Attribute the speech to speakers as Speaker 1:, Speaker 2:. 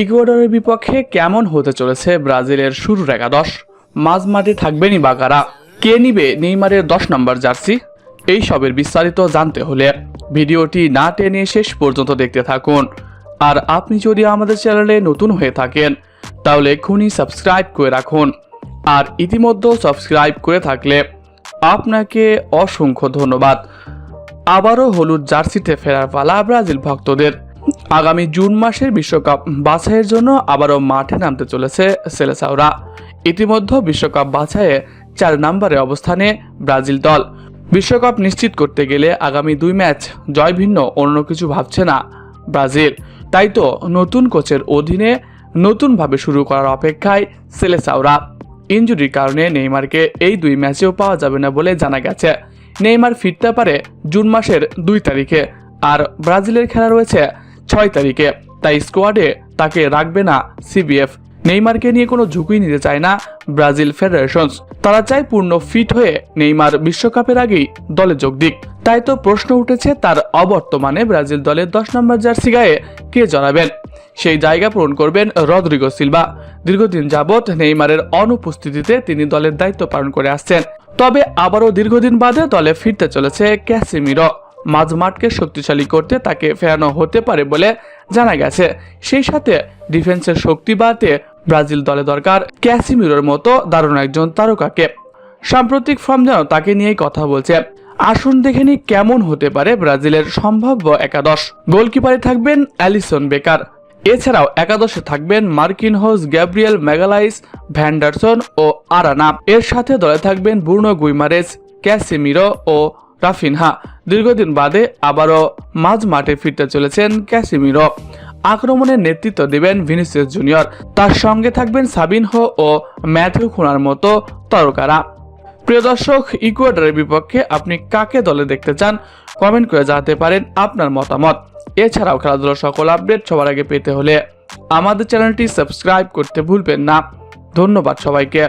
Speaker 1: ইকুয়েডরের বিপক্ষে কেমন হতে চলেছে ব্রাজিলের শুরুর একাদশ? মাঝমাঠে থাকবেনই বাকারা কে নিবে নেইমারের দশ নম্বর জার্সি? এই সবের বিস্তারিত জানতে হলে ভিডিওটি না টেনে শেষ পর্যন্ত দেখতে থাকুন। আর আপনি যদি আমাদের চ্যানেলে নতুন হয়ে থাকেন, তাহলে এক্ষুনি সাবস্ক্রাইব করে রাখুন। আর ইতিমধ্যে সাবস্ক্রাইব করে থাকলে আপনাকে অসংখ্য ধন্যবাদ। আবারও হলুদ জার্সিতে ফেরার পালা ব্রাজিল ভক্তদের। আগামী জুন মাসের বিশ্বকাপ বাছাইয়ের জন্য আবারও মাঠে নামতে চলেছে সেলেসাওরা। ইতিমধ্যে বিশ্বকাপ বাছাইয়ে চার নম্বরে অবস্থানে ব্রাজিল দল। বিশ্বকাপ নিশ্চিত করতে গেলে আগামী দুই ম্যাচ জয় ভিন্ন, অন্য কিছু ভাবছে না ব্রাজিল। তাই তো নতুন কোচের অধীনে নতুনভাবে শুরু করার অপেক্ষায় সেলেসাওরা। ইনজুরির কারণে নেইমারকে এই দুই ম্যাচেও পাওয়া যাবে না বলে জানা গেছে। নেইমার ফিরতে পারে জুন মাসের দুই তারিখে। আর ব্রাজিলের খেলা রয়েছে ছয় তারিখে। তাই স্কোয়াডে তাকে রাখবে না সিবিএফ নেইমারকে নিয়ে কোনো ঝুঁকি নিতে চায় না ব্রাজিল ফেডারেশনস। তারা চায় পূর্ণ ফিট হয়ে নেইমার বিশ্বকাপের আগেই দলে যোগ দিক। তাই তো প্রশ্ন উঠেছে তার অবর্তমানে ব্রাজিল দলের দশ নম্বর জার্সি গায়ে কে জড়াবেন? সেই জায়গা পূরণ করবেন রদ্রিগো সিলভা। দীর্ঘদিন যাবৎ নেইমারের অনুপস্থিতিতে তিনি দলের দায়িত্ব পালন করে আসছেন। তবে আবারও দীর্ঘদিন বাদে দলে ফিরতে চলেছে ক্যাসিমিরো। মাঝমাঠকে শক্তিশালী করতে তাকে ফেরানো হতে পারে বলে জানা গেছে। সেই সাথে ডিফেন্সের শক্তি বাড়তে ব্রাজিল দলে দরকার ক্যাসিমিরোর মতো দারুণ একজন তারকাকে। সাম্প্রতিক ফর্ম যেন তাকে নিয়েই কথা বলছে। আসুন দেখে নি কেমন হতে পারে ব্রাজিলের সম্ভাব্য একাদশ। গোলকিপারে থাকবেন অ্যালিসন বেকার। এছাড়াও একাদশে থাকবেন মার্কিন হোস গ্যাব্রিয়েল ম্যাগালাইস, ভ্যান্ডারসন ও আরানা। এর সাথে দলে থাকবেন বুর্নো গুইমারেস, ক্যাসিমিরো ও রাফিনহা। দীর্ঘদিন বাদে আবারও মাঝ মাঠে ফিরতে চলেছেন ক্যাসিমিরো। আক্রমণের নেতৃত্ব দেবেন ভিনিসিয়াস জুনিয়র। তার সঙ্গে থাকবেন সাবিনহো ও ম্যাথিউ খুনার মতো তারকারা। প্রিয় দর্শক, ইকুয়েডরের বিপক্ষে আপনি কাকে দলে দেখতে চান? কমেন্ট করে জানাতে পারেন আপনার মতামত। এছাড়াও খেলাধুলার সকল আপডেট সবার আগে পেতে হলে আমাদের চ্যানেলটি সাবস্ক্রাইব করতে ভুলবেন না। ধন্যবাদ সবাইকে।